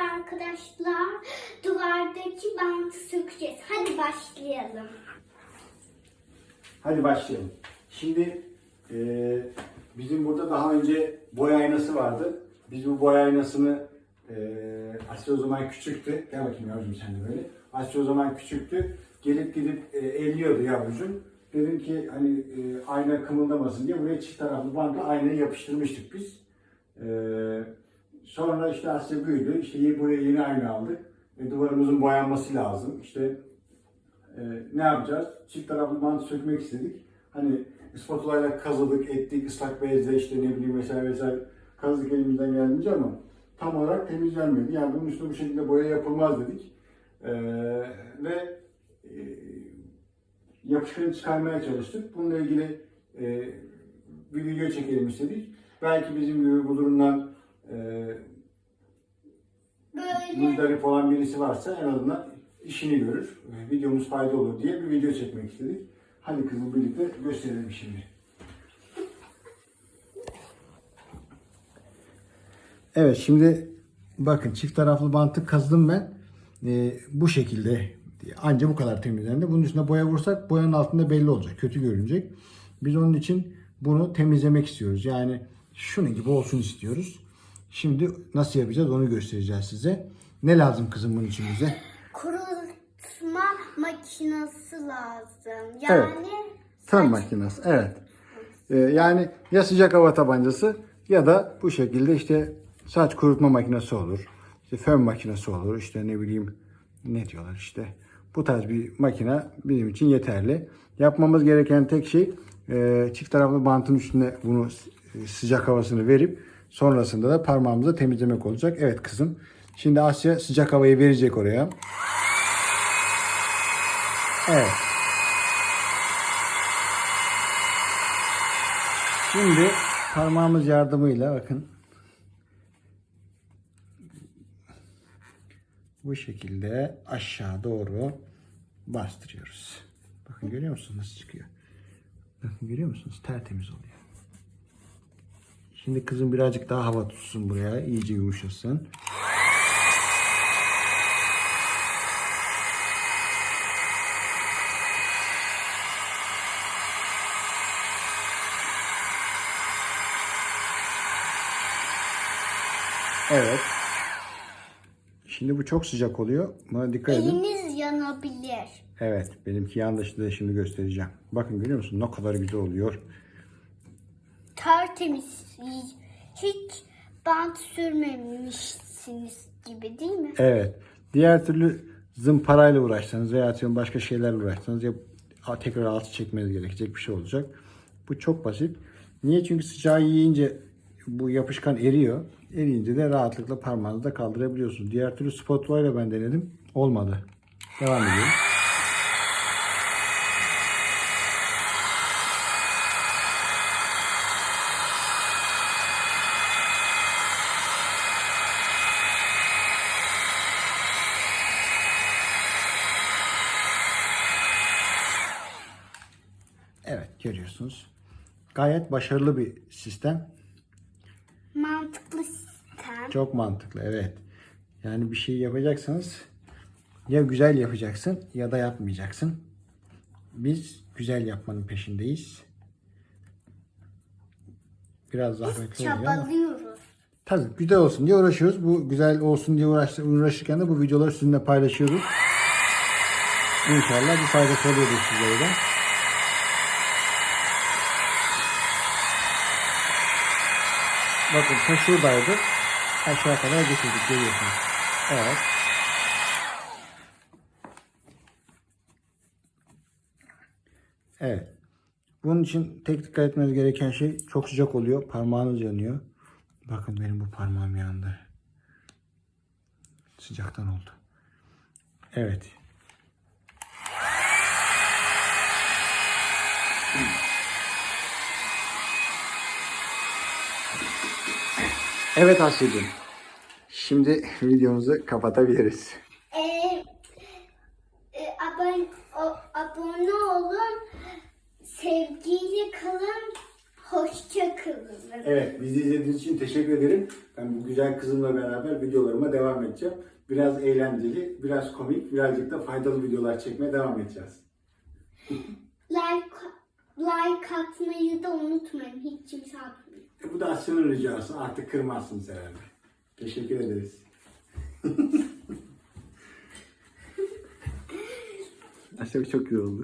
arkadaşlar duvardaki bantı sökeceğiz. Hadi başlayalım. Hadi başlayalım. Şimdi eee, bizim burada daha önce boya aynası vardı. Biz bu boya aynasını eee Asya o zaman küçüktü. Gel bakayım yavrucuğum sen de böyle. Asya o zaman küçüktü. Gelip gidip e, elliyordu yavrucuğum. Dedim ki hani e, ayna kımıldamasın diye buraya çift taraflı bantla aynayı yapıştırmıştık biz. Eee, sonra işte Asya büyüdü. İşte buraya yeni ayna aldık. E, duvarımızın boyanması lazım. İşte ee, ne yapacağız? Çift taraflı bant sökmek istedik. Hani spatula ile kazıdık, ettik, ıslak bezle işte ne bileyim vesaire vesaire kazdık elimizden geldiğince ama tam olarak temizlenmedi. Yani bunun üstüne bu şekilde boya yapılmaz dedik. Ee, ve e, yapışkanı çıkarmaya çalıştık. Bununla ilgili e, bir video çekelim istedik. Belki bizim gibi bu durumdan e, Böyle muzdarip olan birisi varsa en azından işini görür. e, Videomuz fayda olur diye bir video çekmek istedik. Hadi kızım birlikte gösterelim şimdi. Evet şimdi bakın çift taraflı bantı kazdım ben. E, bu şekilde anca bu kadar temizlendi. Bunun üstüne boya vursak boyanın altında belli olacak. Kötü görünecek. Biz onun için bunu temizlemek istiyoruz. Yani şunun gibi olsun istiyoruz. Şimdi nasıl yapacağız onu göstereceğiz size. Ne lazım kızım bunun için bize? kurutma makinesi lazım. Yani Fön makinesi. Evet. Ee, yani ya sıcak hava tabancası ya da bu şekilde işte saç kurutma makinesi olur. İşte fön makinesi olur. İşte ne bileyim ne diyorlar işte. Bu tarz bir makine bizim için yeterli. Yapmamız gereken tek şey e, çift taraflı bantın üstüne bunu e, sıcak havasını verip sonrasında da parmağımızı temizlemek olacak. Evet kızım. Şimdi Asya sıcak havayı verecek oraya. Evet. Şimdi parmağımız yardımıyla bakın bu şekilde aşağı doğru bastırıyoruz. Bakın görüyor musunuz nasıl çıkıyor? Bakın görüyor musunuz? Tertemiz oluyor. Şimdi kızım birazcık daha hava tutsun buraya. iyice yumuşasın. Evet. Şimdi bu çok sıcak oluyor. Buna dikkat edin. eliniz yanabilir. Evet, benimki yandı şimdi şimdi göstereceğim. Bakın görüyor musun? Ne kadar güzel oluyor. Tertemiz. Hiç bant sürmemişsiniz gibi değil mi? Evet. Diğer türlü zımparayla uğraşsanız veya atıyorum başka şeylerle uğraşsanız ya tekrar altı çekmeniz gerekecek bir şey olacak. Bu çok basit. Niye? Çünkü sıcağı yiyince bu yapışkan eriyor. Eriyince de rahatlıkla parmağınızda kaldırabiliyorsunuz. Diğer türlü spatula ile ben denedim. Olmadı. Devam edelim. Evet görüyorsunuz. Gayet başarılı bir sistem. Mantıklı sistem. Çok mantıklı evet. Yani bir şey yapacaksanız ya güzel yapacaksın ya da yapmayacaksın. Biz güzel yapmanın peşindeyiz. Biraz oluyor ama. Çabalıyoruz. Tabii güzel olsun diye uğraşıyoruz. Bu güzel olsun diye uğraş, uğraşırken de bu videoları sizinle paylaşıyoruz. İnşallah bir faydası oluyordur sizlere de. Bakın ta şuradaydı. Aşağı kadar getirdik görüyorsunuz. Evet. Evet. Bunun için tek dikkat etmeniz gereken şey çok sıcak oluyor. Parmağınız yanıyor. Bakın benim bu parmağım yandı. Sıcaktan oldu. Evet. Evet Asya'cığım. Şimdi videomuzu kapatabiliriz. Ee, e, abone, o- abone olun. Sevgiyle kalın. Hoşçakalın. Evet, bizi izlediğiniz için teşekkür ederim. Ben bu güzel kızımla beraber videolarıma devam edeceğim. Biraz eğlenceli, biraz komik, birazcık da faydalı videolar çekmeye devam edeceğiz. Like, like atmayı da unutmayın. Hiç kimse atmıyor. E, bu da Asya'nın ricası. Artık kırmazsınız herhalde. Teşekkür ederiz. Asya çok iyi oldu.